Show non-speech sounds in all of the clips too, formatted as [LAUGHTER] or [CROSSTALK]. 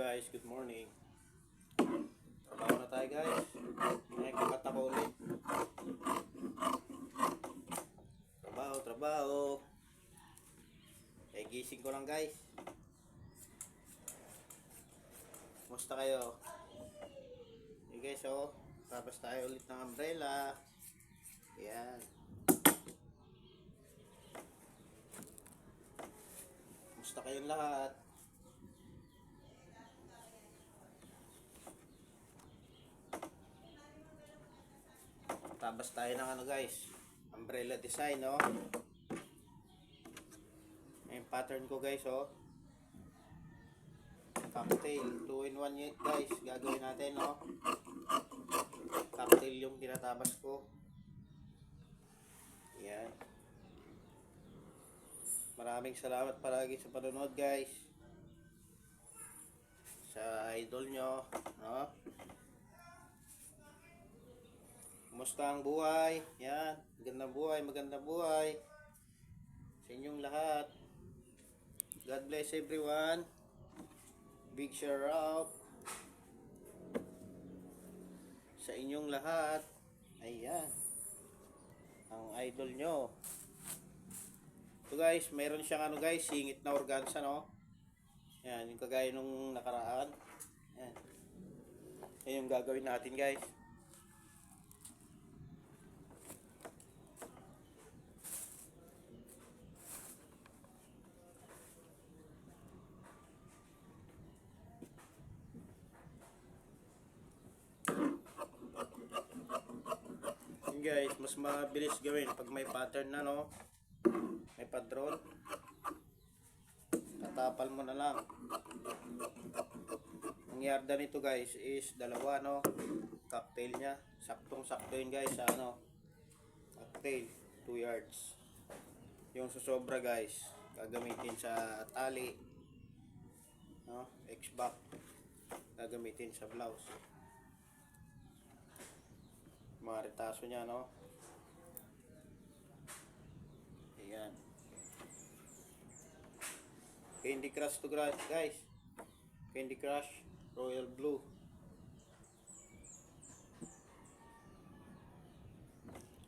guys, good morning. Trabaho na tayo guys. May kakat ako ulit. Trabaho, trabaho. Eh, gising ko lang guys. Kumusta kayo? Hey guys, oh. Tapos tayo ulit ng umbrella. Yan. Kumusta kayong lahat? Tabas tayo ng ano guys. Umbrella design, oh. Yung pattern ko guys, oh. Cocktail. 2 in 1 yun guys. Gagawin natin, oh. Cocktail yung tinatabas ko. Yan. Maraming salamat palagi sa panonood guys. Sa idol nyo, no? Kumusta ang buhay? Yan, magandang buhay, magandang buhay. Sa inyong lahat. God bless everyone. Big shout out. Sa inyong lahat. Ayan. Ang idol nyo. So guys, mayroon siyang ano guys, singit na organza no. Yan, yung kagaya nung nakaraan. Yan. Yan yung gagawin natin guys. Yun guys, mas mabilis gawin pag may pattern na no. May padron. Tatapal mo na lang. Ang yarda nito guys is dalawa no. Cocktail niya. Saktong sakto yun guys sa ano. Cocktail. 2 yards. Yung susobra guys. Gagamitin sa tali. No? X-back. Gagamitin sa blouse. Mga retaso niya no. Ayan. Candy Crush to guys. Candy Crush Royal Blue.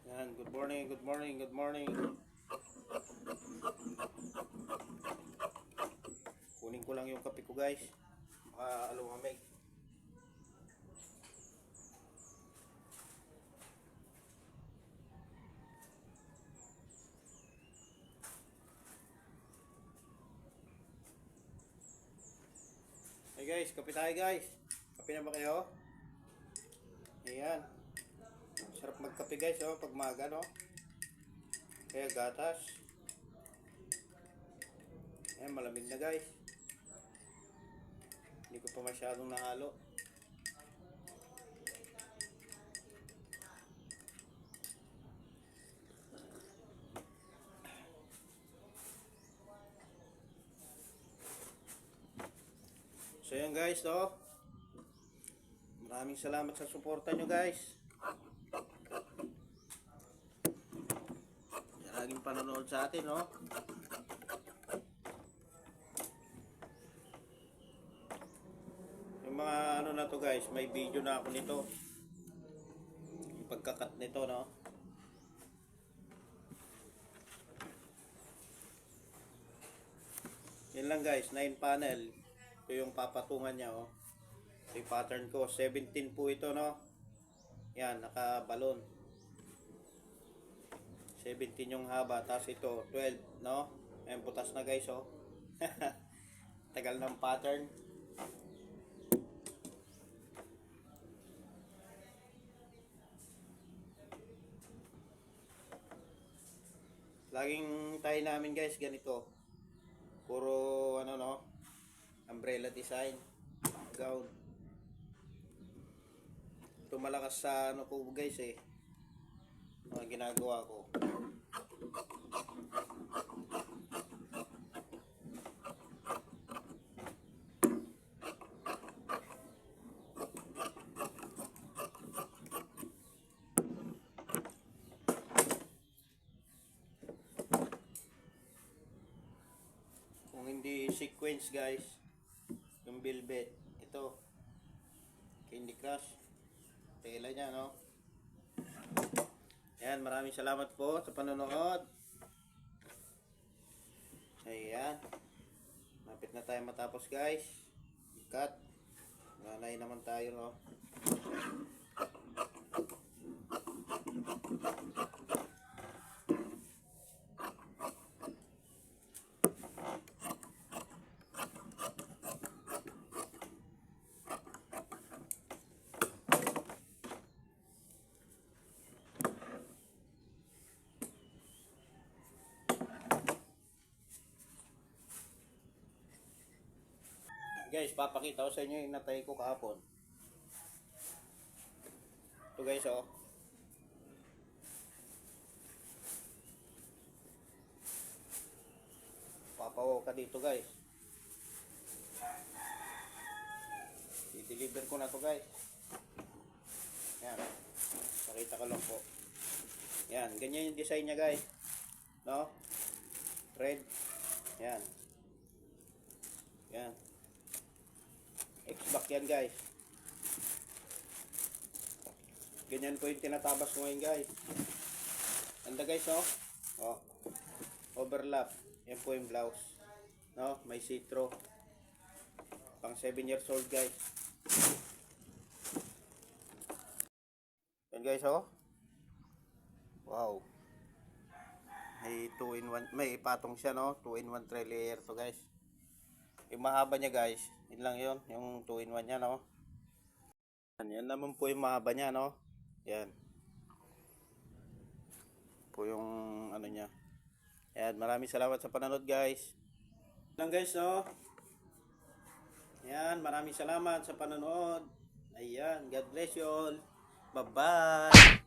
Yan, good morning, good morning, good morning. Kunin ko lang yung kape ko guys. Baka alumamig. Hey guys, kape tayo guys. Kape na ba kayo? Ayan. Sarap magkape guys, oh, pag maga, no? Kaya gatas. Ayan, malamig na guys. Hindi ko pa masyadong nahalo. Guys, no? Maraming salamat sa suporta nyo guys. Laging panonood sa atin, no? Yung mga ano na to guys, may video na ako nito. Yung pagkakat nito, no? Yan lang guys, 9 panel. Ito yung papatungan niya, oh. Ito yung pattern ko. 17 po ito, no? Yan, nakabalon. 17 yung haba. Tapos ito, 12, no? Ayan, butas na guys, oh. [LAUGHS] Tagal ng pattern. Laging tayo namin guys, ganito. Puro, ano, no? Umbrella design. Gown. Ito malakas sa ano ko guys eh. Mga ginagawa ko. Kung hindi sequence guys, yung velvet, ito. Candy Crush. Tela niya, no? Ayan, maraming salamat po sa panonood. Ayan. Mapit na tayo matapos, guys. Cut. Nanay naman tayo, no? Guys, papakita ko sa inyo yung natay ko kahapon. Ito guys, oh. Papawaw ka dito guys. I-deliver ko na to guys. Yan. Pakita ko lang po. Yan, ganyan yung design niya guys. No? Red. Yan. Yan. Yan guys. Ganyan po yung tinatabas ko ngayon guys. Anda guys oh. Oh. Overlap. Yan po yung blouse. No, may citro. Pang 7 years old guys. Yan guys oh. Wow. May 2 in 1, may patong siya no, 2 in 1 tray layer to guys. Yung mahaba niya guys, yun lang yun, yung 2 in 1 niya no. Yan, yan naman po yung mahaba niya no. Yan. Po yung ano niya. Yan, maraming salamat sa panonood guys. Lang guys no. Yan, maraming salamat sa panonood. Ayan, God bless you all. Bye-bye.